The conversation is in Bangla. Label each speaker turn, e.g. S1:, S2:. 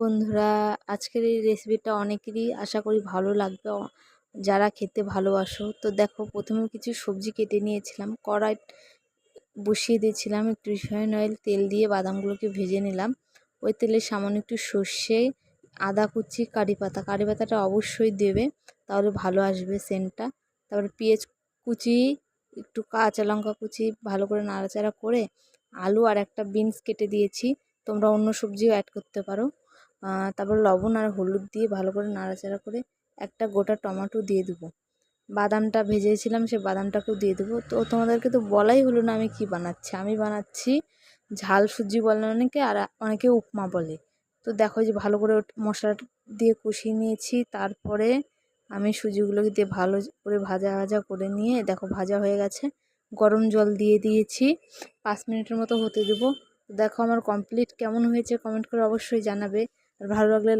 S1: বন্ধুরা, আজকের এই রেসিপিটা অনেকেরই আশা করি ভালো লাগবে। যারা খেতে ভালোবাসো। তো দেখো, প্রথমে কিছু সবজি কেটে নিয়েছিলাম। কড়াই বসিয়ে দিয়েছিলাম একটু রিফাইন অয়েল তেল দিয়ে বাদামগুলোকে ভেজে নিলাম। ওই তেলে সামান্য একটু সর্ষে, আদা কুচি, কারি পাতা। কারি পাতাটা অবশ্যই দেবে, তাহলে ভালো আসবে সেন্টটা তারপরে পেঁয়াজ কুচি, একটু কাঁচা লঙ্কা কুচি, ভালো করে নাড়াচাড়া করে আলু আর একটা বিনস কেটে দিয়েছি। তোমরা অন্য সবজিও অ্যাড করতে পারো। তারপর লবণ আর হলুদ দিয়ে ভালো করে নাড়াচাড়া করে একটা গোটা টমেটো দিয়ে দেবো। বাদামটা ভেজেছিলাম, সে বাদামটাকেও দিয়ে দেবো। তো তোমাদেরকে তো বলাই হলো না আমি কি বানাচ্ছি। আমি বানাচ্ছি ঝাল সুজি বলে অনেকে আর অনেকে উপমা বলে। তো দেখো যে ভালো করে মশলা দিয়ে কষিয়ে নিয়েছি। তারপরে আমি সুজিগুলোকে দিয়ে ভালো করে ভাজা ভাজা করে নিয়ে, দেখো ভাজা হয়ে গেছে, গরম জল দিয়ে দিয়েছি। পাঁচ মিনিটের মতো হতে দেবো। দেখো আমার কমপ্লিট কেমন হয়েছে কমেন্ট করে অবশ্যই জানাবে। আর ভালো লাগলে